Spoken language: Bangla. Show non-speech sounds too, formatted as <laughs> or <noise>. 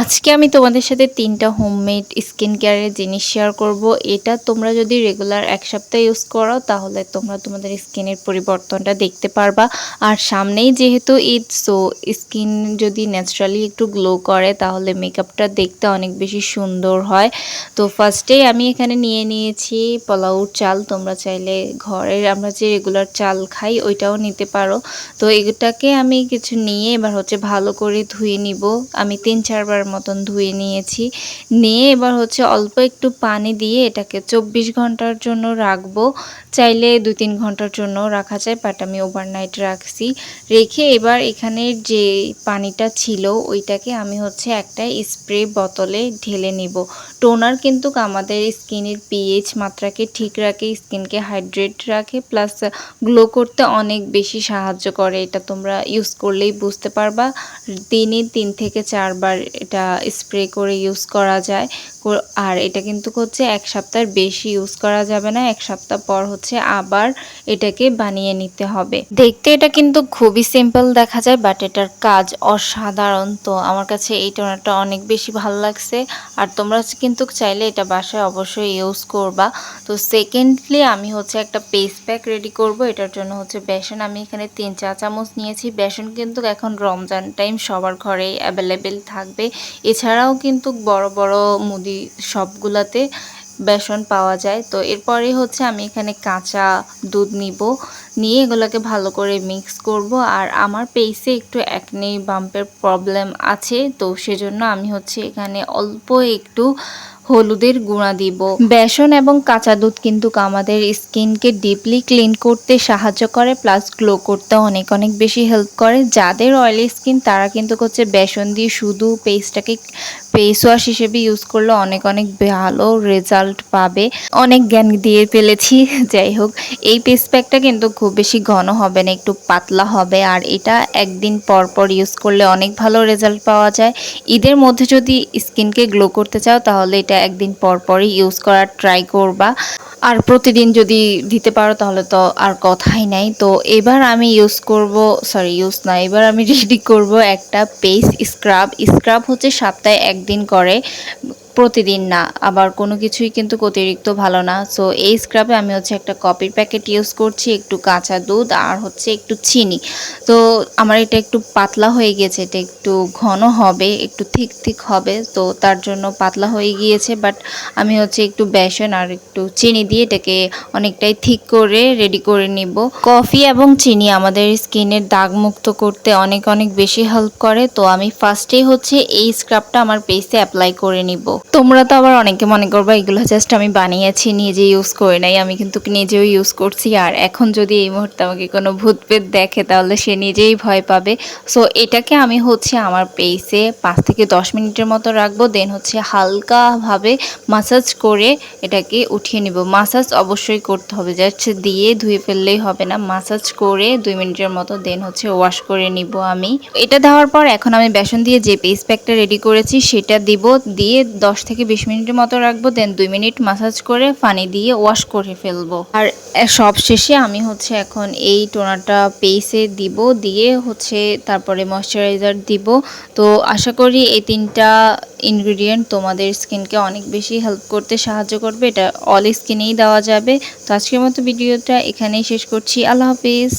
আজকে আমি তোমাদের সাথে তিনটা হোমমেড স্কিন কেয়ারের জিনিস শেয়ার করব। এটা তোমরা যদি রেগুলার এক সপ্তাহ ইউজ করো, তাহলে তোমরা তোমাদের স্কিনের পরিবর্তনটা দেখতে পারবা। আর সামনেই যেহেতু ঈদ সো স্কিন যদি ন্যাচারালি একটু গ্লো করে, তাহলে মেকআপটা দেখতে অনেক বেশি সুন্দর হয়। তো ফার্স্টেই আমি এখানে নিয়ে নিয়েছি পোলাউর চাল। তোমরা চাইলে ঘরের আমরা যে রেগুলার চাল খাই, ওইটাও নিতে পারো। তো এটাকে আমি কিছু নিয়ে এবার হচ্ছে ভালো করে ধুয়ে নিব। আমি তিন, চারবার মতন ধুয়ে নিয়েছি। নিয়ে এবার হচ্ছে অল্প একটু পানি দিয়ে এটাকে চব্বিশ ঘণ্টার জন্য রাখব। চাইলে দু তিন ঘণ্টার জন্য রাখা যায় বাট আমি ওভারনাইট রাখছি। রেখে এবার এখানের যে পানিটা ছিল, ওইটাকে আমি হচ্ছে একটা স্প্রে বোতলে ঢেলে নিব। টোনার কিন্তু আমাদের স্কিনের পিএইচ মাত্রাকে ঠিক রাখে, স্কিনকে হাইড্রেট রাখে প্লাস গ্লো করতে অনেক বেশি সাহায্য করে। এটা তোমরা ইউজ করলেই বুঝতে পারবা। দিনে তিন থেকে চারবার এটা স্প্রে করে ইউজ করা যায়। আর এটা কিন্তু হচ্ছে এক সপ্তাহের বেশি ইউজ করা যাবে না, এক সপ্তাহ পর হচ্ছে আবার এটাকে বানিয়ে নিতে হবে। দেখতে এটা কিন্তু খুবই সিম্পল দেখা যায় বাট এটার কাজ অসাধারণ। তো আমার কাছে এই টোনারটা অনেক বেশি ভালো লাগছে, আর তোমরা কিন্তু চাইলে এটা বাসায় অবশ্যই ইউজ করবা। তো সেকেন্ডলি আমি হচ্ছে একটা পেস প্যাক রেডি করব, এটার জন্য হচ্ছে বেসন আমি এখানে তিন চা চামচ নিয়েছি। বেসন কিন্তু এখন রমজান টাইম সবার ঘরেই অ্যাভেলেবেল থাকবে। এছাড়াও কিন্তু বড় বড় মুদি সবগুলাতে বেসন পাওয়া যায়, তো এরপরে হচ্ছে আমি এখানে কাঁচা দুধ নিব। নিয়ে এগুলোকে ভালো করে মিক্স করব। আর আমার পেইসে একটু একনে বাম্পের প্রবলেম আছে, তো সেজন্য আমি হচ্ছে এখানে অল্প একটু হলুদের গুঁড়া দিব। বেসন এবং কাঁচা দুধ কিন্তু আমাদের স্কিনকে ডিপলি ক্লিন করতে সাহায্য করে প্লাস গ্লো করতে অনেক অনেক বেশি হেল্প করে। যাদের অয়েলি স্কিন তারা কিন্তু হচ্ছে বেসন দিয়ে শুধু পেস্টটাকে ফেস ওয়াশ হিসেবে ইউজ করলে অনেক অনেক ভালো রেজাল্ট পাবে। অনেক জ্ঞান দিয়ে ফেলেছি, <laughs> যাই হোক। এই পেস প্যাকটা কিন্তু খুব বেশি ঘন হবে না, একটু পাতলা হবে, আর এটা একদিন পর পর ইউজ করলে অনেক ভালো রেজাল্ট পাওয়া যায়। ঈদের মধ্যে যদি স্কিনকে গ্লো করতে চাও, তাহলে এটা একদিন পর পরই ইউজ করার ট্রাই করবা। আর প্রতিদিন যদি দিতে পারো তাহলে তো আর কথাই নাই। তো এবার আমি ইউজ করব সরি ইউজ না, এবার আমি রেডি করব একটা পেস স্ক্রাব স্ক্রাব হচ্ছে সপ্তাহে একদিন করে। প্রতিদিন না, আবার কোনো কিছুই কিন্তু অতিরিক্ত ভালো না। সো এই স্ক্রাবে আমি হচ্ছে একটা কপির প্যাকেট ইউজ করছি, একটু কাঁচা দুধ আর হচ্ছে একটু চিনি। তো, আমার এটা একটু পাতলা হয়ে গেছে, এটা একটু ঘন হবে, একটু থিক থিক হবে, তো তার জন্য পাতলা হয়ে গিয়েছে। বাট আমি হচ্ছে একটু বেসন আর একটু চিনি দিয়ে এটাকে অনেকটাই থিক করে রেডি করে নিব। কফি এবং চিনি আমাদের স্কিনের দাগ মুক্ত করতে অনেক অনেক বেশি হেল্প করে। তো আমি ফার্স্টেই হচ্ছে এই স্ক্রাবটা আমার পেসে অ্যাপ্লাই করে নিব। তোমরা তো আবার অনেকে মনে করবা, এগুলো জাস্ট আমি বানিয়েছি, নিজে ইউজ করে নাই, আমি কিন্তু নিজেও ইউজ করছি। আর এখন যদি এই মুহূর্তে আমাকে কোনো ভূতপেত দেখে, তাহলে সে নিজেই ভয় পাবে। সো এটাকে আমি হচ্ছে আমার পেসে পাঁচ থেকে দশ মিনিটের মতো রাখব দেন হচ্ছে হালকাভাবে মাসাজ করে এটাকে উঠিয়ে নিব। মাসাজ অবশ্যই করতে হবে জাস্ট দিয়ে ধুয়ে ফেললেই হবে না। মাসাজ করে দুই মিনিটের মতো দেন হচ্ছে ওয়াশ করে নিব আমি। এটা দেওয়ার পর এখন আমি বেসন দিয়ে যে পেস প্যাকটা রেডি করেছি, সেটা দিব। দিয়ে দশ থেকে বিশ মিনিটের মতো রাখব দেন দুই মিনিট মাসাজ করে পানি দিয়ে ওয়াশ করে ফেলব। আর সব শেষে আমি হচ্ছে এখন এই টোনারটা পেসে দিব, দিয়ে হচ্ছে তারপরে ময়শ্চারাইজার দিব। তো আশা করি এই তিনটা ইনগ্রিডিয়েন্ট তোমাদের স্কিনকে অনেক বেশি হেল্প করতে সাহায্য করবে। এটা অল স্কিনেই দেওয়া যাবে। তো আজকের মতো ভিডিওটা এখানেই শেষ করছি। আল্লাহ হাফিজ।